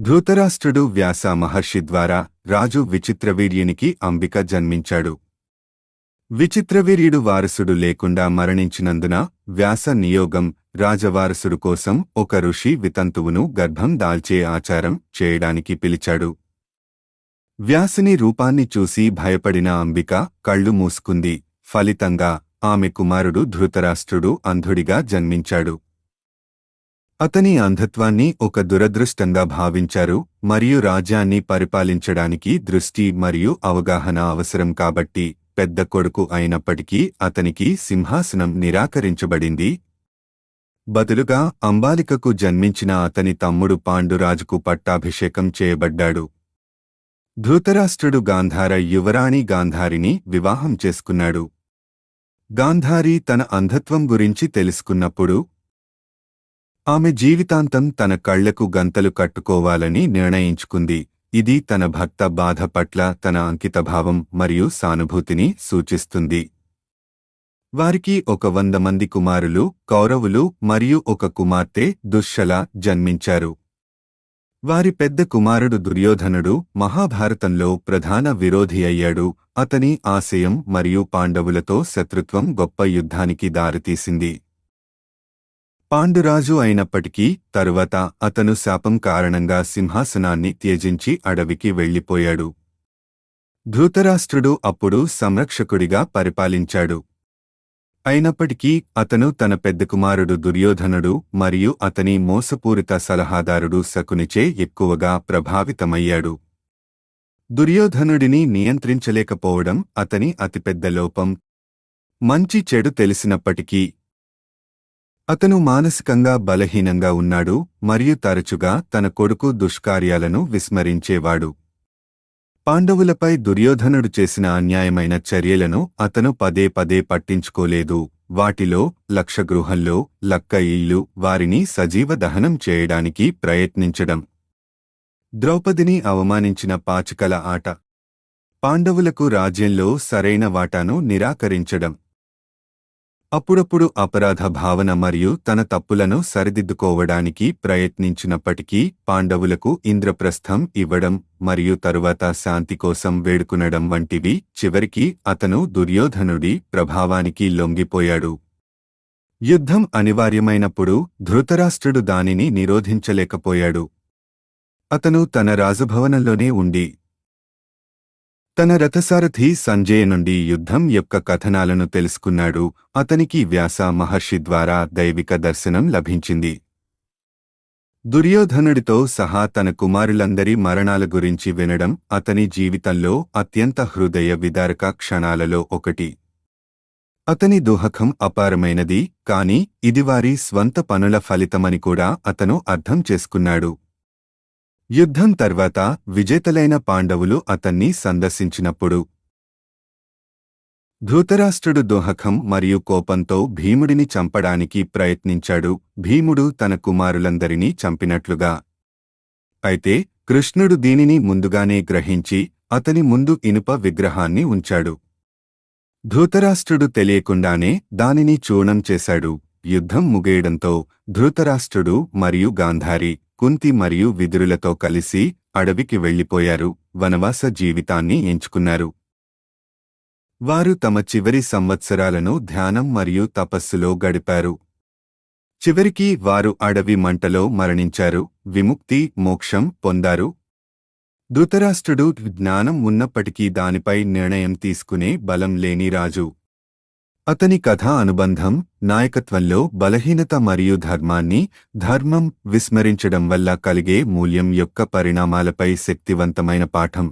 ధృతరాష్ట్రుడు వ్యాస మహర్షి ద్వారా రాజు విచిత్రవీర్యునికి అంబిక జన్మించాడు. విచిత్రవీర్యుడు వారసుడు లేకుండా మరణించినందున వ్యాస నియోగం రాజవారసుడు కోసం ఒక ఋషి వితంతువును గర్భం దాల్చే ఆచారం చేయడానికి పిలిచాడు. వ్యాసుని రూపాన్ని చూసి భయపడిన అంబిక కళ్ళు మూసుకుంది. ఫలితంగా ఆమె కుమారుడు ధృతరాష్ట్రుడు అంధుడిగా జన్మించాడు. అతని అంధత్వాన్ని ఒక దురదృష్టంగా భావించారు మరియు రాజ్యాన్ని పరిపాలించడానికి దృష్టి మరియు అవగాహన అవసరం కాబట్టి పెద్ద కొడుకు అయినప్పటికీ అతనికి సింహాసనం నిరాకరించబడింది. బదులుగా అంబాలికకు జన్మించిన అతని తమ్ముడు పాండురాజుకు పట్టాభిషేకం చేయబడ్డాడు. ధృతరాష్ట్రుడు గాంధార యువరాణి గాంధారిని వివాహం చేసుకున్నాడు. గాంధారి తన అంధత్వం గురించి తెలుసుకున్నప్పుడు ఆమె జీవితాంతం తన కళ్ళకు గంతలు కట్టుకోవాలని నిర్ణయించుకుంది. ఇది తన భక్త బాధ పట్ల తన అంకితభావం మరియు సానుభూతిని సూచిస్తుంది. వారికి ఒక వంద మంది కుమారులు కౌరవులు మరియు ఒక కుమార్తె దుశ్శల జన్మించారు. వారి పెద్ద కుమారుడు దుర్యోధనుడు మహాభారతంలో ప్రధాన విరోధి అయ్యాడు. అతని ఆశయం మరియు పాండవులతో శత్రుత్వం గొప్ప యుద్ధానికి దారితీసింది. పాండురాజు అయినప్పటికీ తరువాత అతను శాపం కారణంగా సింహాసనాన్ని త్యజించి అడవికి వెళ్ళిపోయాడు. ధృతరాష్ట్రుడు అప్పుడు సంరక్షకుడిగా పరిపాలించాడు. అయినప్పటికీ అతను తన పెద్ద కుమారుడు దుర్యోధనుడు మరియు అతని మోసపూరిత సలహాదారుడు శకునిచే ఎక్కువగా ప్రభావితమయ్యాడు. దుర్యోధనుడిని నియంత్రించలేకపోవడం అతని అతిపెద్ద లోపం. మంచి చెడు తెలిసినప్పటికీ అతను మానసికంగా బలహీనంగా ఉన్నాడు మరియు తరచుగా తన కొడుకు దుష్కార్యాలను విస్మరించేవాడు. పాండవులపై దుర్యోధనుడు చేసిన అన్యాయమైన చర్యలను అతను పదే పదే పట్టించుకోలేదు. వాటిలో లక్షగృహంలో లక్క ఇల్లు వారిని సజీవ దహనం చేయడానికి ప్రయత్నించడం. ద్రౌపదిని అవమానించిన పాచికల ఆట. పాండవులకు రాజ్యంలో సరైన వాటాను నిరాకరించడం. అప్పుడప్పుడు అపరాధ భావన మరియు తన తప్పులను సరిదిద్దుకోవడానికి ప్రయత్నించినప్పటికీ పాండవులకు ఇంద్రప్రస్థం ఇవ్వడం మరియు తరువాత శాంతి కోసం వేడుకునడం వంటివి చివరికి అతను దుర్యోధనుడి ప్రభావానికి లొంగిపోయాడు. యుద్ధం అనివార్యమైనప్పుడు ధృతరాష్ట్రుడు దానిని నిరోధించలేకపోయాడు. అతను తన రాజభవనంలోనే ఉండి తన రథసారథి సంజయ్ నుండి యుద్ధం యొక్క కథనాలను తెలుసుకున్నాడు. అతనికి వ్యాస మహర్షి ద్వారా దైవిక దర్శనం లభించింది. దుర్యోధనుడితో సహా తన కుమారులందరి మరణాల గురించి వినడం అతని జీవితంలో అత్యంత హృదయ విదారక క్షణాలలో ఒకటి. అతని దుహకం అపారమైనది కాని ఇది వారి స్వంత పనుల ఫలితమని కూడా అతను అర్థం చేసుకున్నాడు. యుద్ధం తర్వాత విజేతలైన పాండవులు అతన్ని సందర్శించినప్పుడు ధృతరాష్ట్రుడు దోహకం మరియు కోపంతో భీముడిని చంపడానికి ప్రయత్నించాడు. భీముడు తన కుమారులందరినీ చంపినట్లుగా. అయితే కృష్ణుడు దీనిని ముందుగానే గ్రహించి అతని ముందు ఇనుప విగ్రహాన్ని ఉంచాడు. ధృతరాష్ట్రుడు తెలియకుండానే దానిని చూర్ణం చేశాడు. యుద్ధం ముగేయడంతో ధృతరాష్ట్రుడు మరియు గాంధారి కుంతి మరియు విదురులతో కలిసి అడవికి వెళ్ళిపోయారు వనవాస జీవితాన్ని ఎంచుకున్నారు. వారు తమ చివరి సంవత్సరాలను ధ్యానం మరియు తపస్సులో గడిపారు. చివరికి వారు అడవి మంటలో మరణించారు. విముక్తి మోక్షం పొందారు. ధృతరాష్ట్రుడు జ్ఞానం ఉన్నప్పటికీ దానిపై నిర్ణయం తీసుకునే బలం లేని రాజు. అతని కథా అనుబంధం నాయకత్వంలో బలహీనత మరియు ధర్మాన్ని ధర్మం విస్మరించడం వల్ల కలిగే మూల్యం యొక్క పరిణామాలపై శక్తివంతమైన పాఠం.